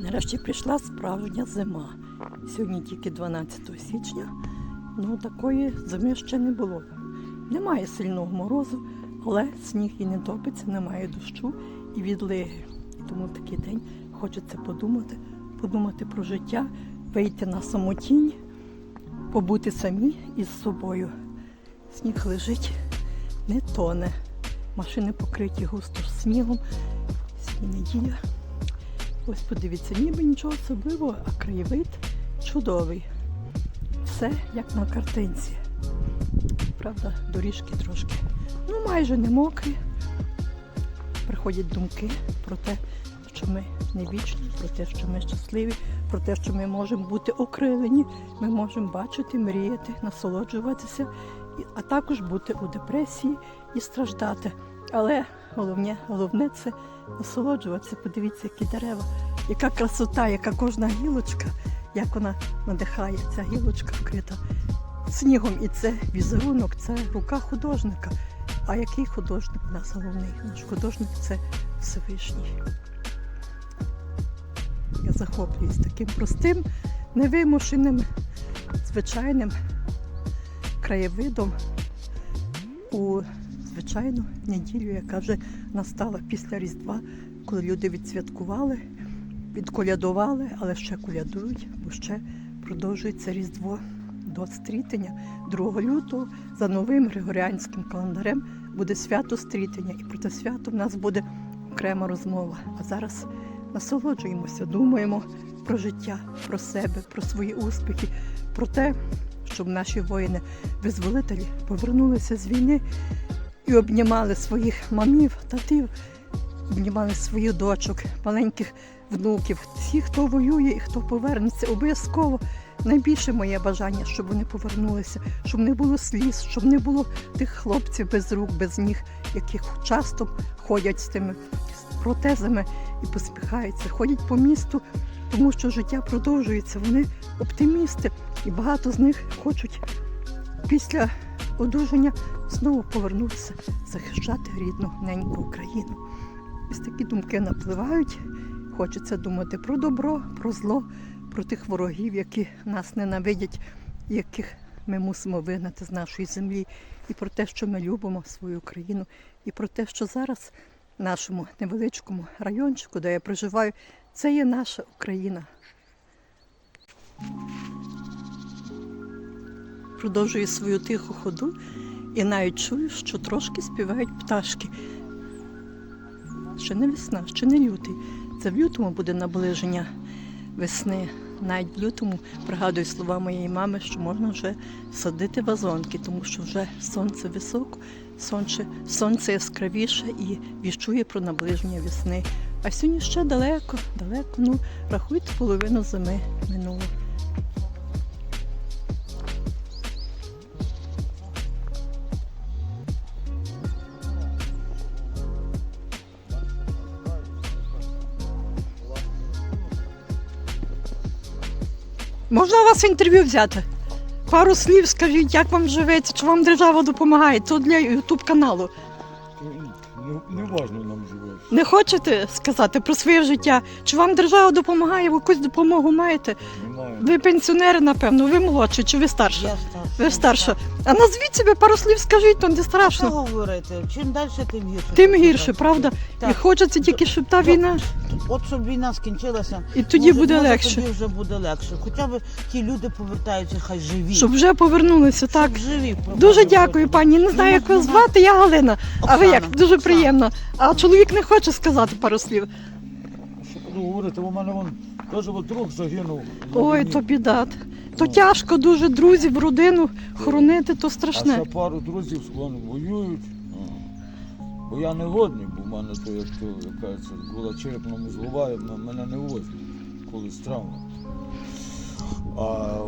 Нарешті прийшла справжня зима. Сьогодні тільки 12 січня. Ну такої зими ще не було. Немає сильного морозу, але сніг і не топиться, немає дощу і відлиги. І тому в такий день хочеться подумати, подумати про життя, вийти на самотінь, побути самі із собою. Сніг лежить, не тоне. Машини покриті густо снігом. Сьогодні неділя. Ось подивіться, ніби нічого особливого, а краєвид чудовий. Все як на картинці. Правда, доріжки трошки. Ну, майже не мокрі. Приходять думки про те, що ми не вічні, про те, що ми щасливі, про те, що ми можемо бути окрилені, ми можемо бачити, мріяти, насолоджуватися, а також бути у депресії і страждати. Але головне, головне це насолоджуватися. Подивіться, які дерева, яка красота, яка кожна гілочка, як вона надихає, ця гілочка вкрита снігом. І це візерунок, це рука художника. А який художник у нас головний? Наш художник це Всевишній. Я захоплююсь таким простим, невимушеним, звичайним краєвидом у звичайну неділю, яка вже настала після Різдва, коли люди відсвяткували, відколядували, але ще колядують, бо ще продовжується Різдво до стрітення 2 лютого за новим григоріанським календарем буде свято стрітення. І про це свято в нас буде окрема розмова. А зараз насолоджуємося, думаємо про життя, про себе, про свої успіхи, про те, щоб наші воїни-визволителі повернулися з війни і обнімали своїх мамів, татів, обнімали своїх дочок, маленьких внуків, всіх, хто воює і хто повернеться, обов'язково. Найбільше моє бажання, щоб вони повернулися, щоб не було сліз, щоб не було тих хлопців без рук, без ніг, які часто ходять з тими протезами і посміхаються, ходять по місту, тому що життя продовжується. Вони оптимісти, і багато з них хочуть після одужання знову повернутися, захищати рідну неньку Україну. Ось такі думки напливають. Хочеться думати про добро, про зло, про тих ворогів, які нас ненавидять, яких ми мусимо вигнати з нашої землі, і про те, що ми любимо свою країну, і про те, що зараз в нашому невеличкому райончику, де я проживаю, це є наша Україна. Продовжую свою тиху ходу і навіть чую, що трошки співають пташки. Ще не весна, ще не лютий. Це в лютому буде наближення весни. Навіть в лютому пригадую слова моєї мами, що можна вже садити вазонки, тому що вже сонце високо, сонце, сонце яскравіше і віщує про наближення весни. А сьогодні ще далеко, далеко, ну рахуйте, половину зими минуло. Можна у вас інтерв'ю взяти? Пару слів скажіть, як вам живеться, чи вам держава допомагає? Це для Ютуб каналу. Не, не важно нам живеться. Не хочете сказати про своє життя? Чи вам держава допомагає, ви якусь допомогу маєте? Немає. Ви пенсіонери, напевно, ви молодші, чи ви старші? Я старша. Ви старша. А назвіть себе пару слів, скажіть, то не Що страшно. говорити? Чим далі, тим гірше. Тим Так, гірше, так. правда? І хочеться тільки, щоб та Ну, війна, От щоб війна скінчилася, і тоді може, буде може, легше. Тоді вже буде легше. Хоча б ті люди повертаються, хай живі. Щоб вже повернулися, так. Щоб живі. Дуже дякую, пані. Не знаю, як вас звати, я Галина. А ви Оксана. як? Дуже Оксана. приємно. А чоловік не хоче сказати пару слів. Буду говорити, у мене вон теж от друг загинув. на Ой, війні. то біда. То тяжко дуже друзів, родину хоронити, то А страшне. ще пару друзів вон воюють. А, Бо я не годний, бо в мене то як то яка це була черепно мозгова, мене не возьмуть колись травма. А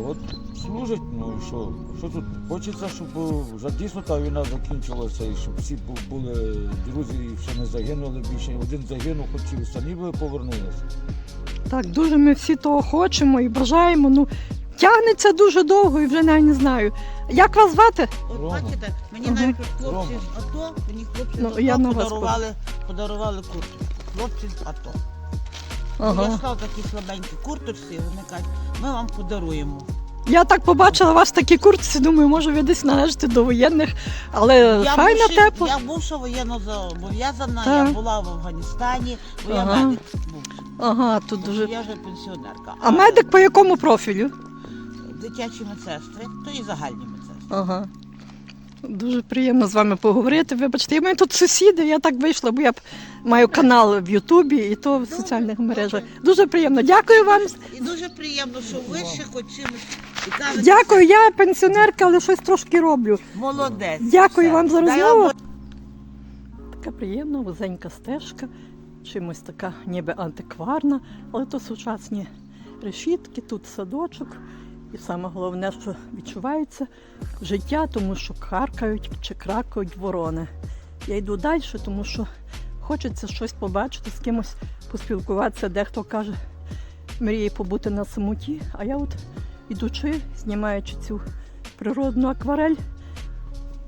от служить, ну і що? Що тут? Хочеться, щоб о, вже дійсно та війна закінчилася, і щоб всі були друзі, і ще не загинули більше. Один загинув, хоч і самі би повернулися. Так, дуже ми всі того хочемо і бажаємо. Ну, тягнеться дуже довго і вже навіть не знаю. Як вас звати? От Рома. бачите, мені Мгм. навіть хлопці Рома. з АТО, мені хлопці Ну, з АТО я на вас подарували, подарували куртку. Хлопці з АТО. Ага. Я йшла в такій слабенькій курточці, вони кажуть, ми вам подаруємо. Я так побачила вас в такій куртці, думаю, може ви десь належите до воєнних, але файно бувши- тепло. Я бувша воєнно зобов'язана, я була в Афганістані, бо я медик бувший. Ага, тут Дуже... Я вже пенсіонерка. А медик по якому профілю? Дитячі медсестри, то і загальні медсестри. Ага. Дуже приємно з вами поговорити. Вибачте, я маю тут сусіди, я так вийшла, бо я маю канал в Ютубі і то в соціальних мережах. Дуже приємно. Дякую вам. І дуже приємно, що ви ще хоч чимось. Дякую, я пенсіонерка, але щось трошки роблю. Молодець. Дякую вам за розмову. Така приємна, вузенька стежка, чимось така ніби антикварна, але то сучасні решітки, тут садочок. І саме головне, що відчувається життя, тому що каркають чи кракають ворони. Я йду далі, тому що хочеться щось побачити, з кимось поспілкуватися. Дехто каже, мріє побути на самоті. А я от ідучи, знімаючи цю природну акварель,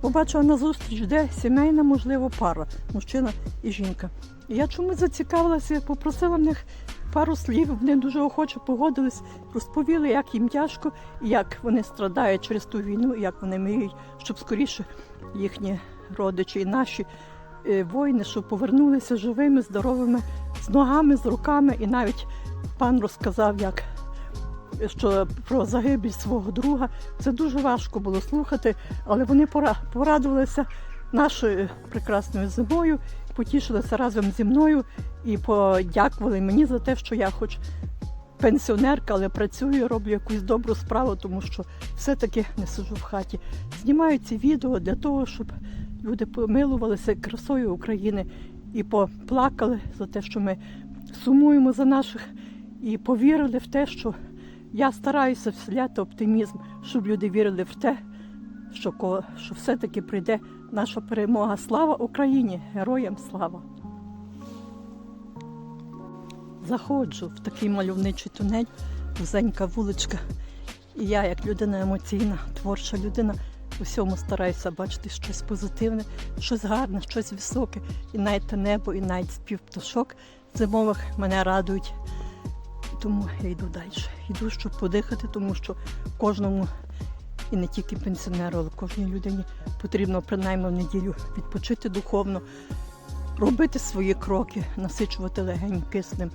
побачила на зустріч, де сімейна, можливо, пара, мужчина і жінка. І я чомусь зацікавилася, попросила в них пару слів. Вони дуже охоче погодились, розповіли, як їм тяжко, як вони страдають через ту війну, як вони мріють, щоб скоріше їхні родичі і наші е, воїни, щоб повернулися живими, здоровими, з ногами, з руками. І навіть пан розказав, як що про загибель свого друга. Це дуже важко було слухати, але вони пора- порадувалися нашою прекрасною зимою, потішилися разом зі мною і подякували мені за те, що я хоч пенсіонерка, але працюю, роблю якусь добру справу, тому що все-таки не сиджу в хаті. Знімаю ці відео для того, щоб люди помилувалися красою України і поплакали за те, що ми сумуємо за наших, і повірили в те, що я стараюся вселяти оптимізм, щоб люди вірили в те, що, що все-таки прийде наша перемога. Слава Україні! Героям слава! Заходжу в такий мальовничий тунель, вузенька вуличка. І я, як людина емоційна, творча людина, у всьому стараюся бачити щось позитивне, щось гарне, щось високе. І навіть те небо, і навіть спів пташок зимових мене радують. Тому я йду далі. Йду, щоб подихати, тому що кожному, і не тільки пенсіонеру, але кожній людині потрібно принаймні в неділю відпочити духовно, робити свої кроки, насичувати легень киснем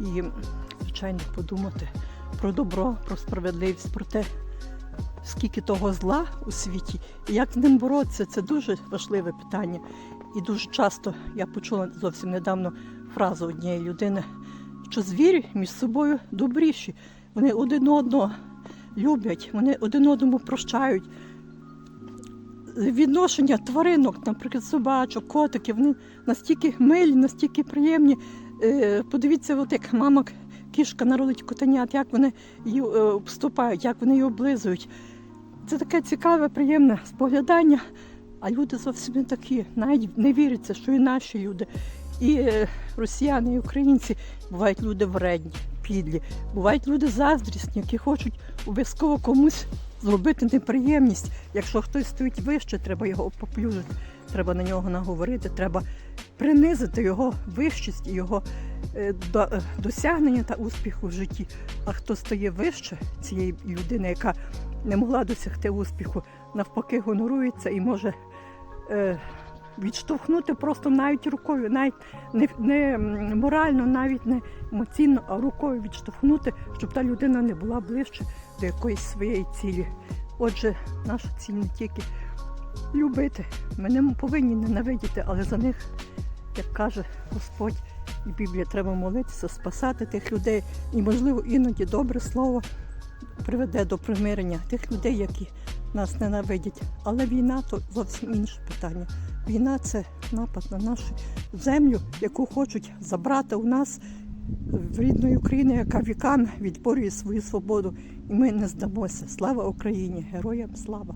і, звичайно, подумати про добро, про справедливість, про те, скільки того зла у світі, і як з ним боротися. Це дуже важливе питання. І дуже часто я почула зовсім недавно фразу однієї людини, що звірі між собою добріші. Вони один одного люблять, вони один одному прощають. Відношення тваринок, наприклад, собачок, котиків, вони настільки милі, настільки приємні. Е, Подивіться, от як мама кішка народить котенят, як вони її е, обступають, як вони її облизують. Це таке цікаве, приємне споглядання. А люди зовсім не такі. Навіть не віриться, що і наші люди, і е, росіяни, і українці бувають люди вредні, підлі, бувають люди заздрісні, які хочуть обов'язково комусь зробити неприємність. Якщо хтось стоїть вище, треба його поплюжити, треба на нього наговорити, треба принизити його вищість його е, е, досягнення та успіху в житті. А хто стає вище цієї людини, яка не могла досягти успіху, навпаки, гонорується і може відштовхнути просто навіть рукою, навіть не, не морально, навіть не емоційно, а рукою відштовхнути, щоб та людина не була ближче до якоїсь своєї цілі. Отже, наша ціль не тільки любити. Ми не повинні ненавидіти, але за них, як каже Господь і Біблія, треба молитися, спасати тих людей. І, можливо, іноді добре слово приведе до примирення тих людей, які нас ненавидять. Але війна то зовсім інше питання. Війна це напад на нашу землю, яку хочуть забрати у нас в рідної України, яка віками відборює свою свободу. І ми не здамося. Слава Україні! Героям слава!